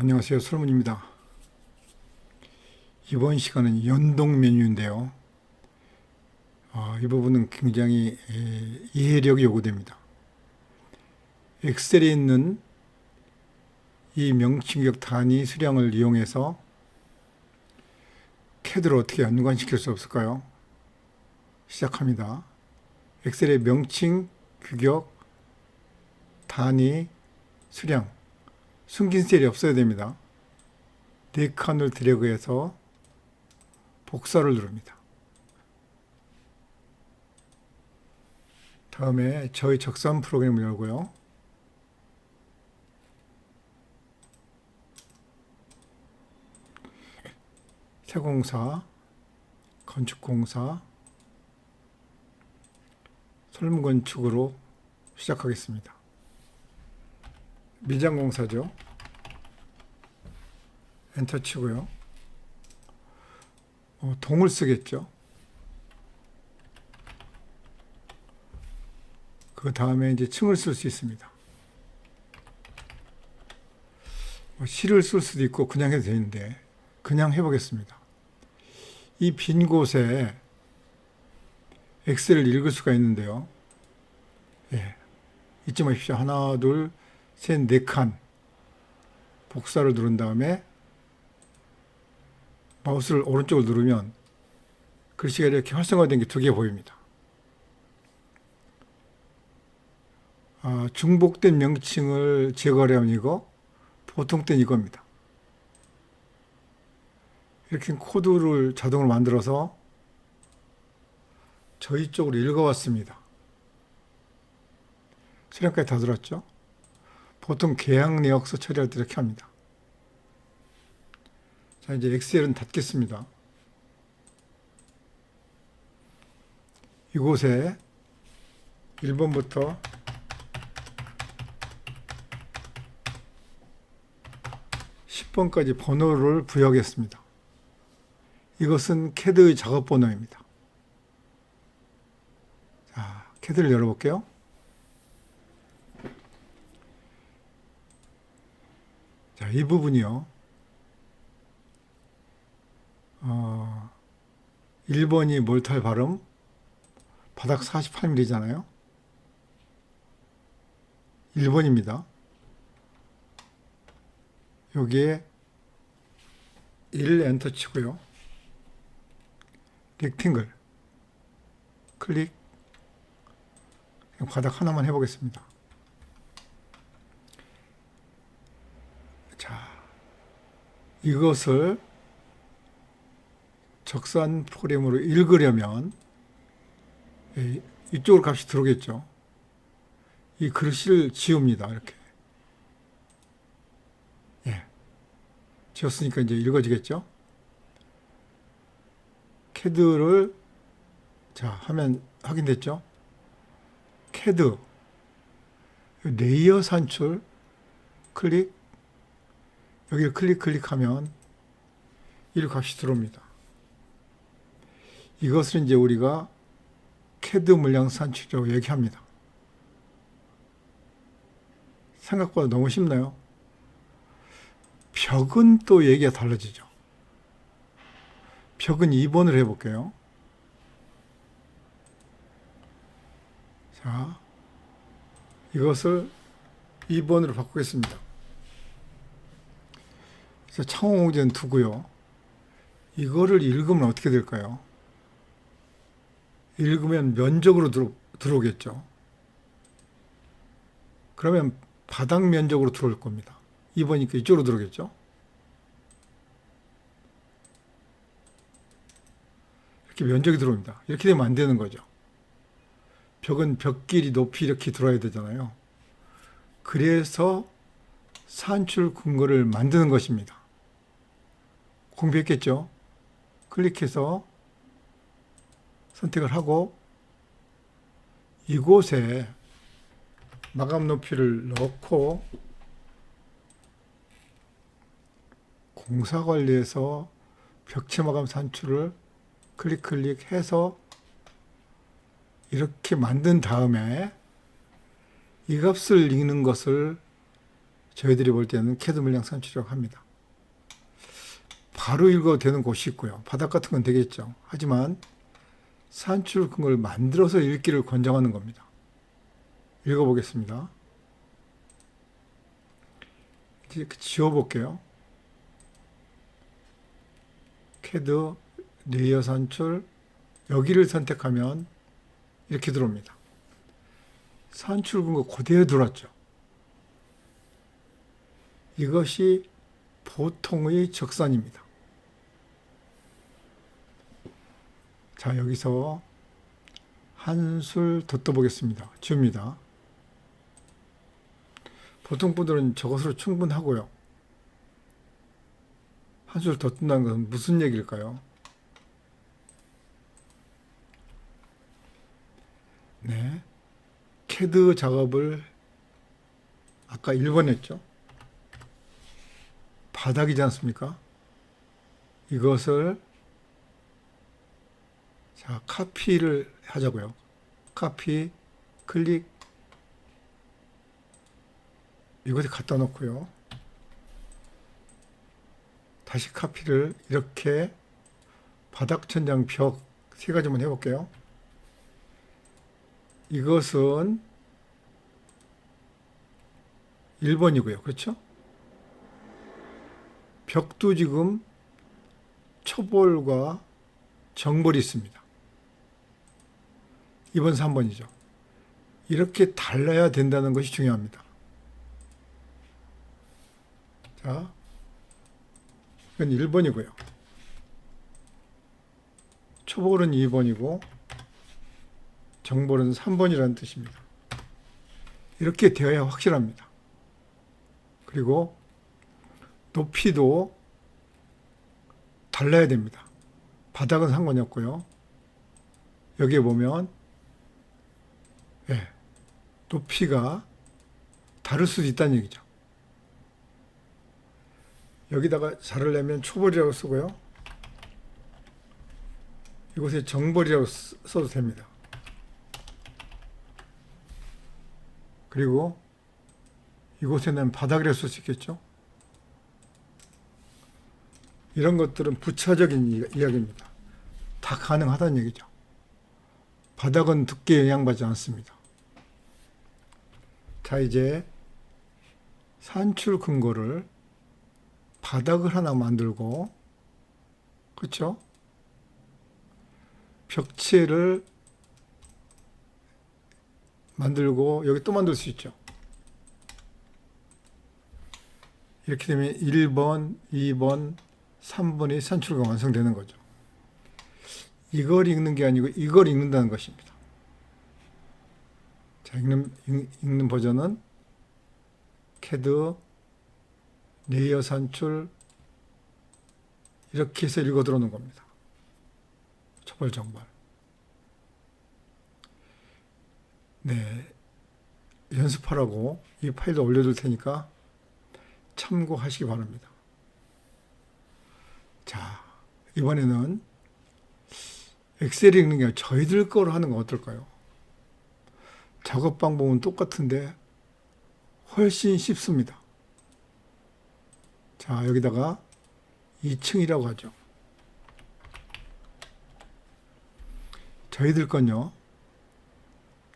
안녕하세요. 솔문입니다. 이번 시간은 연동 메뉴인데요. 아, 이 부분은 굉장히 에, 이해력이 요구됩니다. 엑셀에 있는 이 명칭격 단위 수량을 이용해서 캐드를 어떻게 연관시킬 수 없을까요? 시작합니다. 엑셀의 명칭, 규격, 단위, 수량 숨긴 셀이 없어야 됩니다. 네 칸을 드래그해서 복사를 누릅니다. 다음에 저희 적산 프로그램을 열고요. 세공사, 건축공사, 설문건축으로 시작하겠습니다. 미장공사죠. 엔터 치고요. 어, 동을 쓰겠죠. 그 다음에 이제 층을 쓸 수 있습니다. 뭐 시를 쓸 수도 있고 그냥 해도 되는데 그냥 해보겠습니다. 이 빈 곳에 엑셀을 읽을 수가 있는데요. 예, 잊지 마십시오. 하나, 둘, 셋, 네 칸. 복사를 누른 다음에 마우스를 오른쪽을 누르면 글씨가 이렇게 활성화된 게 두 개 보입니다. 아, 중복된 명칭을 제거하려면 이거, 보통 땐 이겁니다. 이렇게 코드를 자동으로 만들어서 저희 쪽으로 읽어왔습니다. 수량까지 다 들었죠? 보통 계약 내역서 처리할 때 이렇게 합니다. 자, 이제 엑셀은 닫겠습니다. 이곳에 1번부터 10번까지 번호를 부여하겠습니다. 이것은 캐드의 작업 번호입니다. 자, 캐드를 열어볼게요. 자, 이 부분이요. 어, 1번이 몰탈 발음, 바닥 48mm잖아요. 1번입니다. 여기에 1 엔터 치고요. 렉팅글 클릭 바닥 하나만 해보겠습니다. 자, 이것을 적산 프로그램으로 읽으려면 예, 이쪽으로 값이 들어오겠죠. 이 글씨를 지웁니다. 이렇게. 예. 지웠으니까 이제 읽어지겠죠. 캐드를 자 하면 확인됐죠. 캐드 레이어 산출 클릭 여기를 클릭 클릭하면 이 값이 들어옵니다. 이것을 이제 우리가 캐드 물량 산출이라고 얘기합니다. 생각보다 너무 쉽나요? 벽은 또 얘기가 달라지죠. 벽은 2번을 해볼게요. 자, 이것을 2번으로 바꾸겠습니다. 창호공제는 두고요. 이거를 읽으면 어떻게 될까요? 읽으면 면적으로 들어, 들어오겠죠. 그러면 바닥 면적으로 들어올 겁니다. 2번이니까 이쪽으로 들어오겠죠. 이렇게 면적이 들어옵니다. 이렇게 되면 안 되는 거죠. 벽은 벽 길이 높이 이렇게 들어야 되잖아요. 그래서 산출 근거를 만드는 것입니다. 공부했겠죠? 클릭해서 선택을 하고 이곳에 마감 높이를 넣고 공사 관리에서 벽체 마감 산출을 클릭 클릭해서 이렇게 만든 다음에 이 값을 읽는 것을 저희들이 볼 때는 캐드 물량 산출이라고 합니다. 바로 읽어도 되는 곳이 있고요. 바닥 같은 건 되겠죠. 하지만 산출 근거를 만들어서 읽기를 권장하는 겁니다. 읽어보겠습니다. 이제 지워볼게요. 캐드 레이어 산출 여기를 선택하면 이렇게 들어옵니다. 산출 근거 그대로 들어왔죠. 이것이 보통의 적산입니다. 자, 여기서 한술 더 떠보겠습니다. 지웁니다. 보통 분들은 저것으로 충분하고요. 한술 더 뜬다는 것은 무슨 얘기일까요? 네. 캐드 작업을 아까 1번 했죠. 바닥이지 않습니까? 이것을 자, 카피를 하자고요. 카피, 클릭, 이곳에 갖다 놓고요. 다시 카피를 이렇게 바닥, 천장, 벽 세 가지만 해볼게요. 이것은 1번이고요. 그렇죠? 벽도 지금 초벌과 정벌이 있습니다. 2번, 3번이죠. 이렇게 달라야 된다는 것이 중요합니다. 자, 이건 1번이고요. 초벌은 2번이고 정벌은 3번이라는 뜻입니다. 이렇게 되어야 확실합니다. 그리고 높이도 달라야 됩니다. 바닥은 상관이 없고요. 여기에 보면 예, 높이가 다를 수도 있다는 얘기죠. 여기다가 자를 내면 초벌이라고 쓰고요. 이곳에 정벌이라고 쓰- 써도 됩니다. 그리고 이곳에는 바닥이라고 쓸 수 있겠죠. 이런 것들은 부차적인 이- 이야기입니다. 다 가능하다는 얘기죠. 바닥은 두께에 영향받지 않습니다. 자, 이제 산출 근거를 바닥을 하나 만들고, 그렇죠? 벽체를 만들고 여기 또 만들 수 있죠. 이렇게 되면 1번, 2번, 3번이 산출가 완성되는 거죠. 이걸 읽는 게 아니고 이걸 읽는다는 것입니다. 자, 읽는, 읽- 읽는 버전은 캐드, 레이어 산출, 이렇게 해서 읽어 들어오는 겁니다. 초벌 정벌. 네. 연습하라고 이 파일도 올려둘 테니까 참고하시기 바랍니다. 자, 이번에는 엑셀 읽는 게 저희들 거로 하는 건 어떨까요? 작업 방법은 똑같은데 훨씬 쉽습니다. 자, 여기다가 2층이라고 하죠. 저희들 건요.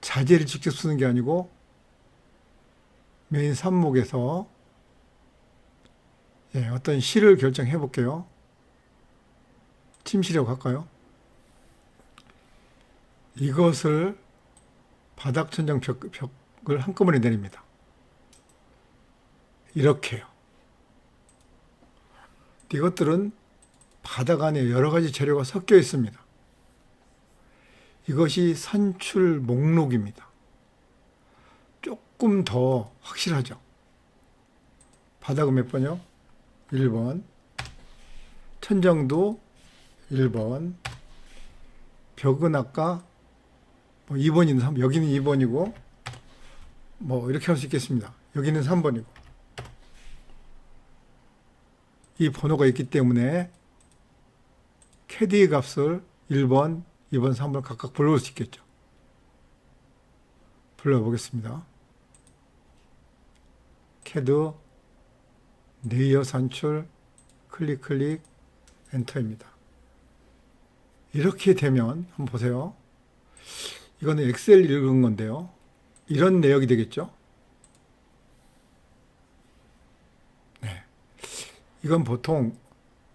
자재를 직접 쓰는 게 아니고 메인 3목에서 예, 어떤 시를 결정해 볼게요. 침실이라고 할까요? 이것을 바닥 천장 벽, 벽을 한꺼번에 내립니다. 이렇게요. 이것들은 바닥 안에 여러 가지 재료가 섞여 있습니다. 이것이 산출 목록입니다. 조금 더 확실하죠. 바닥은 몇 번이요? 1번. 천장도 1번. 벽은 아까 뭐 2번이는 3, 여기는 2번이고 뭐 이렇게 할 수 있겠습니다. 여기는 3번이고. 이 번호가 있기 때문에 캐디 값을 1번, 2번, 3번 각각 불러올 수 있겠죠. 불러보겠습니다. 캐드 레이어 산출 클릭 클릭 엔터입니다. 이렇게 되면 한번 보세요. 이거는 엑셀 읽은 건데요. 이런 내역이 되겠죠? 네. 이건 보통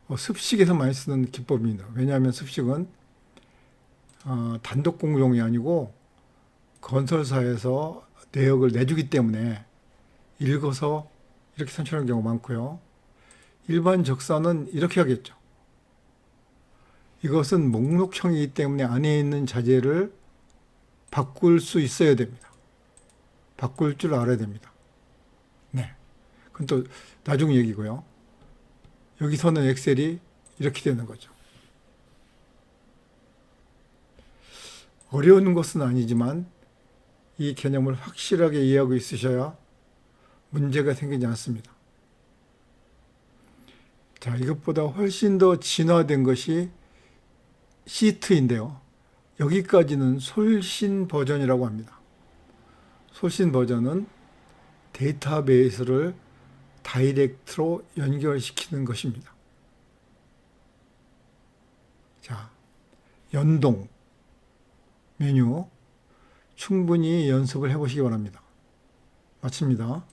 어, 습식에서 많이 쓰는 기법입니다. 왜냐하면 습식은 어, 단독 공용이 아니고 건설사에서 내역을 내주기 때문에 읽어서 이렇게 산출하는 경우가 많고요. 일반 적사는 이렇게 하겠죠. 이것은 목록형이기 때문에 안에 있는 자재를 바꿀 수 있어야 됩니다. 바꿀 줄 알아야 됩니다. 네. 그건 또 나중 얘기고요. 여기서는 엑셀이 이렇게 되는 거죠. 어려운 것은 아니지만 이 개념을 확실하게 이해하고 있으셔야 문제가 생기지 않습니다. 자, 이것보다 훨씬 더 진화된 것이 시트인데요. 여기까지는 솔신 버전이라고 합니다. 솔신 버전은 데이터베이스를 다이렉트로 연결시키는 것입니다. 자, 연동 메뉴 충분히 연습을 해보시기 바랍니다. 마칩니다.